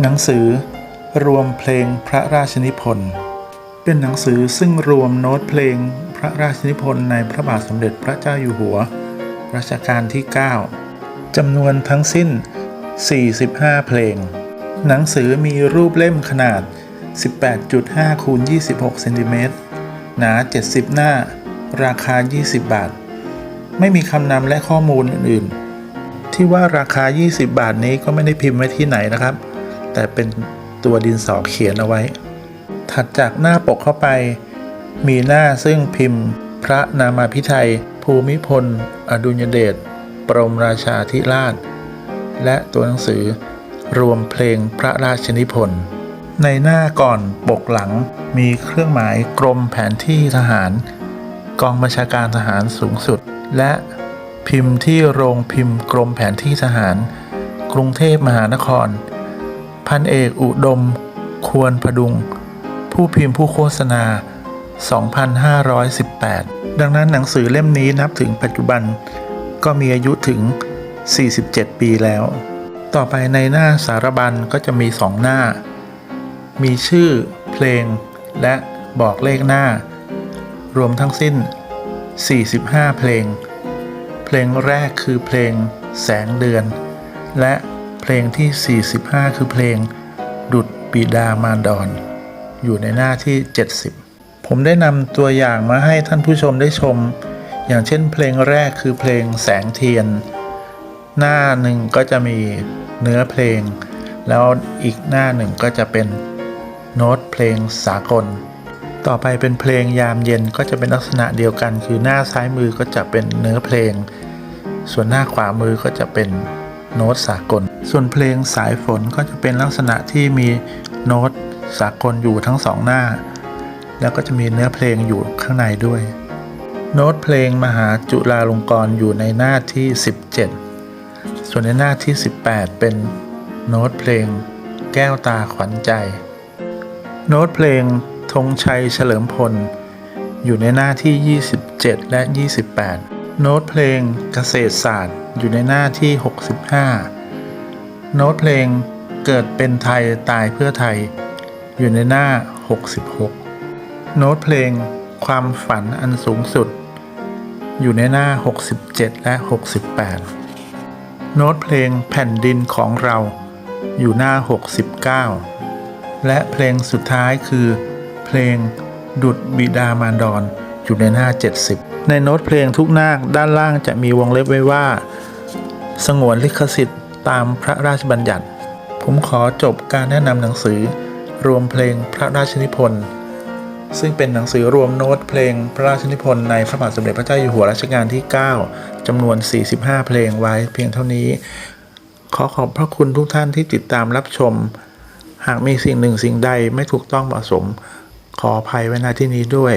หนังสือรวมเพลงพระราชนิพนธ์เป็นหนังสือซึ่งรวมโน้ตเพลงพระราชนิพนธ์ในพระบาทสมเด็จพระเจ้าอยู่หัว รัชกาลที่ 9จำนวนทั้งสิ้น 45 เพลง หนังสือมีรูปเล่มขนาด 18.5คูณ26เซนติเมตรหนา 70 หน้า ราคา 20 บาท ไม่มีคำนำและข้อมูลอื่น ๆ ที่ว่าราคา 20 บาทนี้ก็ไม่ได้พิมพ์ไว้ที่ไหนนะครับ แต่เป็นตัวดินสอเขียนเอาไว้ ถัดจากหน้าปกเข้าไป มีหน้าซึ่งพิมพ์ พระนามาพิไทย ภูมิพล อดุลยเดชปรมราชาธิราช และตัวหนังสือรวมเพลงพระราชนิพนธ์ในหน้าก่อนปกหลังมีเครื่องหมายกรมแผนที่ทหาร กองบัญชาการทหารสูงสุด และพิมพ์ที่โรงพิมพ์กรมแผนที่ทหาร กรุงเทพมหานคร พันเอกอุดม ควรพดุง ผู้พิมพ์ผู้โฆษณา 2518 ดังนั้นหนังสือเล่มนี้นับถึงปัจจุบัน ก็มีอายุถึง 47 ปีแล้ว ต่อไปในหน้าสารบัญก็จะมีสองหน้า มีชื่อเพลงและบอกเลขหน้า รวมทั้งสิ้น 45 เพลง เพลงแรกคือเพลงแสงเดือน และ เพลงที่ 45 คือเพลง ดุดบิดามารดอน อยู่ในหน้าที่ 70 ผมได้นำตัวอย่างมาให้ท่านผู้ชมได้ชม อย่างเช่นเพลงแรกคือเพลงแสงเทียน หน้าหนึ่งก็จะมีเนื้อเพลง แล้วอีกหน้าหนึ่งก็จะเป็นโน้ตเพลงสากล ต่อไปเป็นเพลงยามเย็นก็จะเป็นลักษณะเดียวกัน คือหน้าซ้ายมือก็จะเป็นเนื้อเพลง ส่วนหน้าขวามือก็จะเป็นโน้ตสากล ส่วนเพลงสายฝนก็จะเป็นลักษณะที่มีโน้ตสากลอยู่ทั้งสองหน้า แล้วก็จะมีเนื้อเพลงอยู่ข้างในด้วย โน้ตเพลงมหาจุฬาลงกรณ์อยู่ในหน้าที่ 17 ส่วนในหน้าที่ 18 เป็นโน้ตเพลงแก้วตาขวัญใจ โน้ตเพลงธงชัยเฉลิมพล อยู่ในหน้าที่ 27 และ 28 โน้ตเพลงเกษตรศาสตร์อยู่ในหน้าที่ 65 โน้ตเพลงเกิดเป็นไทยตายเพื่อไทย อยู่ในหน้า 66 โน้ตเพลงความฝันอันสูงสุด อยู่ในหน้า 67 และ 68 โน้ตเพลงแผ่นดินของเราอยู่หน้า 69 และเพลงสุดท้ายคือ เพลงดุดบิดามารดอนอยู่ในหน้า 70 ในโน้ตเพลงทุกหน้าด้านล่างจะมีวงเล็บไว้ว่า สงวนลิขสิทธิ์ ตามพระราชบัญญัติ ผมขอจบการแนะนำหนังสือรวมเพลงพระราชนิพนธ์ซึ่งเป็นหนังสือรวมโน้ตเพลงพระราชนิพนธ์ในพระบาทสมเด็จพระเจ้าอยู่หัวรัชกาลที่ 9จำนวน 45 เพลงไว้เพียงเท่านี้ ขอขอบพระคุณทุกท่านที่ติดตามรับชม หากมีสิ่งหนึ่งสิ่งใดไม่ถูกต้องเหมาะสม ขออภัยไว้ณที่นี้ด้วย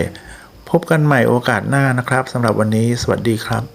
พบกันใหม่โอกาสหน้านะครับสำหรับวันนี้ สวัสดีครับ